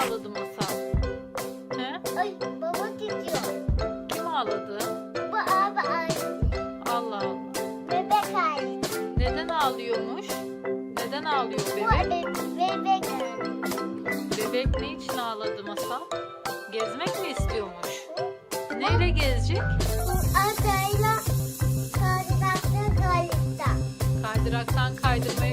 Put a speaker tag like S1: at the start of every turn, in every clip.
S1: ağladı Masal? He?
S2: Ay baba gidiyor.
S1: Kim ağladı?
S2: Bu abi ay
S1: Allah Allah.
S2: bebek ay.
S1: Neden ağlıyormuş? Neden ağlıyor
S2: Bu
S1: bebek?
S2: e- bebek.
S1: Bebek ne için ağladı Masal? Gezmek mi istiyormuş? Neyle gezecek?
S2: Bu adayla kaydırakta kaydıkta.
S1: Kaydıraktan kaydırmaya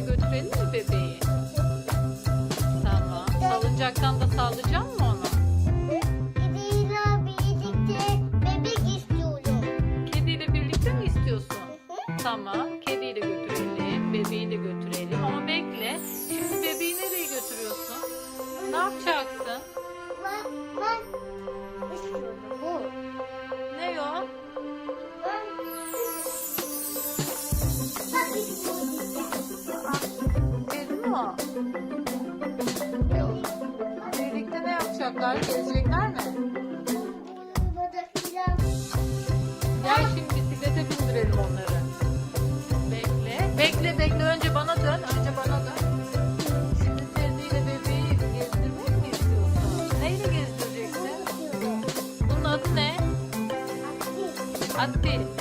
S2: bu.
S1: Ne
S2: istiyorum.
S1: Kedi mi o? Birlikte ne yapacaklar? Gezecekler mi? Gel şimdi bisiklete bindirelim onları. Bekle. Bekle bekle. Önce bana dön. Önce bana dön. あって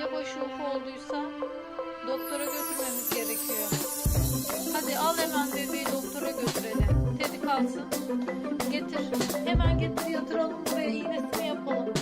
S1: Ya başı olduysa doktora götürmemiz gerekiyor. Hadi al hemen bebeği doktora götürelim. Teddy kalsın. Getir. Hemen getir yatıralım buraya iğnesini yapalım.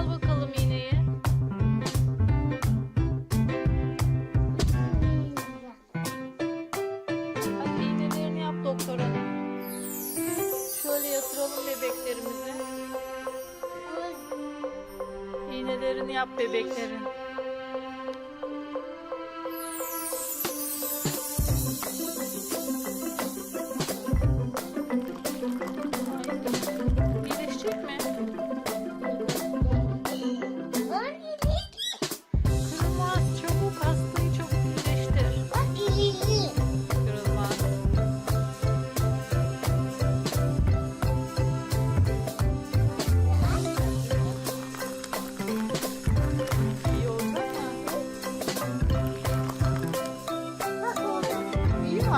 S1: Al bakalım iğneyi. Hadi iğnelerini yap doktor. Şöyle yatıralım bebeklerimizi. İğnelerini yap bebeklerin.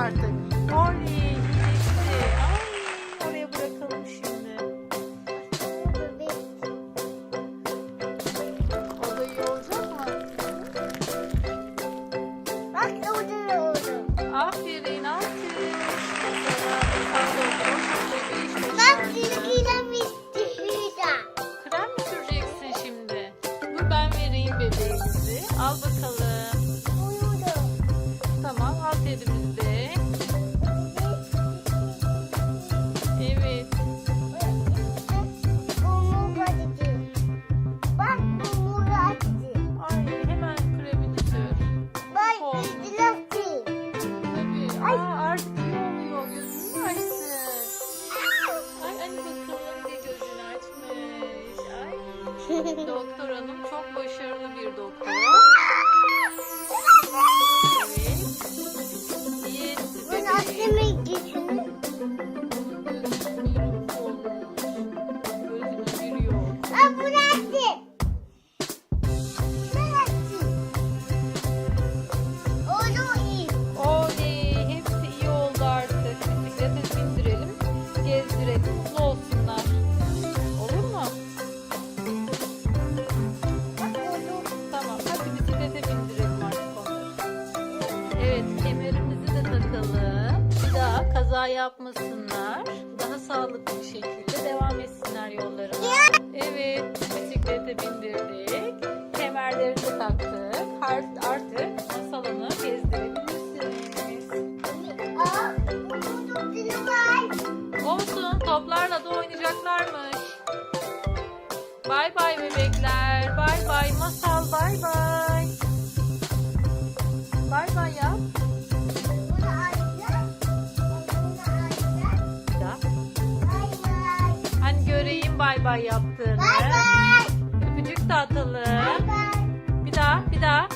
S1: Artık? Oley. Ay oraya bırakalım şimdi. O da iyi olacak mı? Aferin aferin. Mesela sen doktor bebeği hiç başardı. Krem mi süreceksin şimdi? Dur ben vereyim bebeğimizi. Al bakalım. Kemerimizi de takalım. Bir daha kaza yapmasınlar. Daha sağlıklı bir şekilde devam etsinler yollarına. Evet, bisiklete bindirdik. Kemerleri de taktık. Art- Artık salonu gezdirebilirsiniz. Olsun, toplarla da oynayacaklarmış. Bay bay bebekler. Bay bay masal. Göreyim bay bay yaptığını.
S2: Bay bay.
S1: Öpücük de atalım.
S2: Bay bay.
S1: Bir daha, bir daha.